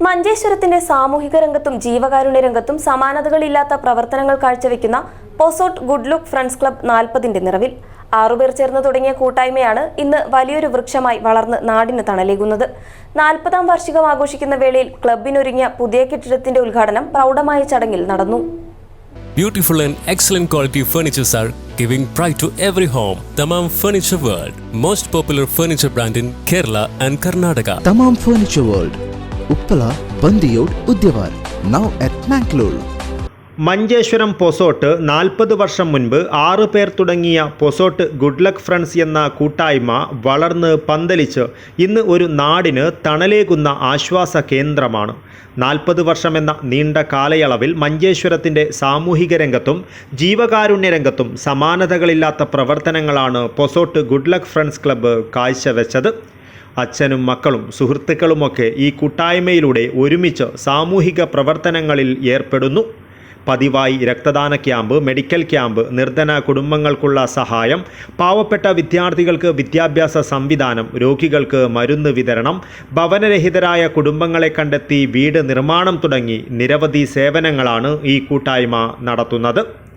മഞ്ചേശ്വരത്തിന്റെ സാമൂഹിക രംഗത്തും ജീവകാരുണ്യ രംഗത്തും സമാനതകളില്ലാത്ത പ്രവർത്തനങ്ങൾ കാഴ്ചവെക്കുന്ന Posot good look friends club നാൽപ്പതിന്റെ നിറവിൽ ആറുപേർ ചേർന്ന് തുടങ്ങിയ കൂട്ടായ്മയാണ് ഇന്ന് വലിയൊരു വൃക്ഷമായി വളർന്ന് നാടിന് തണലേകുന്നത് നാൽപ്പതാം വാർഷികം ആഘോഷിക്കുന്ന വേളയിൽ ക്ലബിനൊരുങ്ങിയ പുതിയ കെട്ടിടത്തിന്റെ ഉദ്ഘാടനം പ്രൗഢമായ ചടങ്ങിൽ നടന്നു Beautiful and excellent quality furnitures are giving pride to every home. Tamam Furniture World, most popular furniture brand in Kerala and Karnataka. Tamam Furniture World, Uppala, Bandiyod Udyavar. Now at Mangalore Manjeshwaram Posot നാൽപ്പത് വർഷം മുൻപ് ആറു പേർ തുടങ്ങിയ Posot good luck friends എന്ന കൂട്ടായ്മ വളർന്ന് പന്തലിച്ച് ഇന്ന് ഒരു നാടിന് തണലേകുന്ന ആശ്വാസ കേന്ദ്രമാണ്. നാൽപ്പത് വർഷമെന്ന നീണ്ട കാലയളവിൽ മഞ്ചേശ്വരത്തിന്റെ സാമൂഹിക രംഗത്തും ജീവകാരുണ്യ രംഗത്തും സമാനതകളില്ലാത്ത പ്രവർത്തനങ്ങളാണ് Posot good luck friends club കാഴ്ചവെച്ചത്. അച്ഛനും മക്കളും സുഹൃത്തുക്കളുമൊക്കെ ഈ കൂട്ടായ്മയിലൂടെ ഒരുമിച്ച് സാമൂഹിക പ്രവർത്തനങ്ങളിൽ ഏർപ്പെടുന്നു. പതിവായി രക്തദാന ക്യാമ്പ് മെഡിക്കൽ ക്യാമ്പ് നിർധന കുടുംബങ്ങൾക്കുള്ള സഹായം പാവപ്പെട്ട വിദ്യാർത്ഥികൾക്ക് വിദ്യാഭ്യാസ സംവിധാനം രോഗികൾക്ക് മരുന്ന് വിതരണം ഭവനരഹിതരായ കുടുംബങ്ങളെ കണ്ടെത്തി വീട് നിർമ്മാണം തുടങ്ങി നിരവധി സേവനങ്ങളാണ് ഈ കൂട്ടായ്മ നടത്തുന്നത്.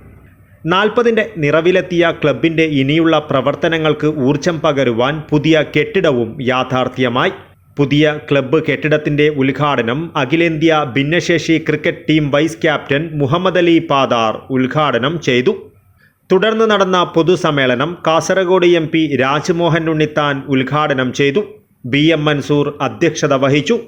നാൽപ്പതിന്റെ നിറവിലെത്തിയ ക്ലബിന്റെ ഇനിയുള്ള പ്രവർത്തനങ്ങൾക്ക് ഊർജം പകരുവാൻ പുതിയ കെട്ടിടവും യാഥാർത്ഥ്യമായി. പുതിയ ക്ലബ്ബ് കെട്ടിടത്തിന്റെ ഉദ്ഘാടനം അഖിലേന്ത്യാ ഭിന്നശേഷി cricket team vice captain Muhammad Ali Padar ഉദ്ഘാടനം ചെയ്തു. തുടർന്ന് നടന്ന പൊതുസമ്മേളനം കാസർഗോഡ് എം പി രാജ്മോഹൻ ഉണ്ണിത്താൻ ഉദ്ഘാടനം ചെയ്തു. ബി എം മൻസൂർ അധ്യക്ഷത വഹിച്ചു.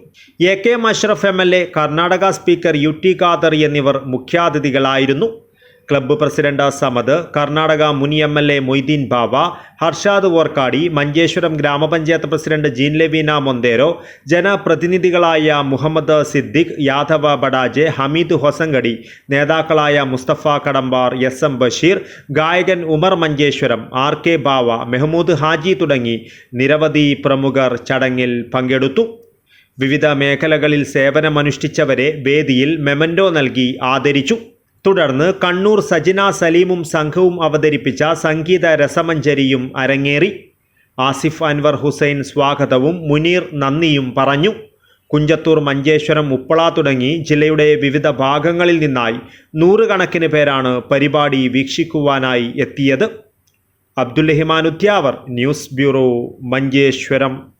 A K Mashraf M L A Karnataka speaker U T Khader എന്നിവർ മുഖ്യാതിഥികളായിരുന്നു. ക്ലബ്ബ് പ്രസിഡന്റ് സമദ് കർണാടക മുൻ M L A Moideen Bava Harshad Vorkady Manjeshwaram ഗ്രാമപഞ്ചായത്ത് പ്രസിഡന്റ് ജീൻ ലെവീന മൊന്തേരോ ജനപ്രതിനിധികളായ മുഹമ്മദ് സിദ്ദിഖ് യാദവ ബഡാജെ ഹമീദ് ഹൊസങ്കടി നേതാക്കളായ മുസ്തഫ കടമ്പാർ എസ് എം ബഷീർ ഗായകൻ ഉമർ മഞ്ചേശ്വരം ആർ കെ ബാവ മെഹ്മൂദ് ഹാജി തുടങ്ങി നിരവധി പ്രമുഖർ ചടങ്ങിൽ പങ്കെടുത്തു. വിവിധ മേഖലകളിൽ സേവനമനുഷ്ഠിച്ചവരെ വേദിയിൽ മെമൻഡോ നൽകി ആദരിച്ചു. തുടർന്ന് കണ്ണൂർ സജിന സലീമും സംഘവും അവതരിപ്പിച്ച സംഗീത രസമഞ്ചരിയും അരങ്ങേറി. ആസിഫ് അൻവർ ഹുസൈൻ സ്വാഗതവും മുനീർ നന്ദിയും പറഞ്ഞു. കുഞ്ചത്തൂർ മഞ്ചേശ്വരം ഉപ്പള തുടങ്ങി ജില്ലയുടെ വിവിധ ഭാഗങ്ങളിൽ നിന്നായി നൂറുകണക്കിന് പേരാണ് പരിപാടി വീക്ഷിക്കുവാനായി എത്തിയത്. Abdul Rahman Udyavar news bureau Manjeshwaram.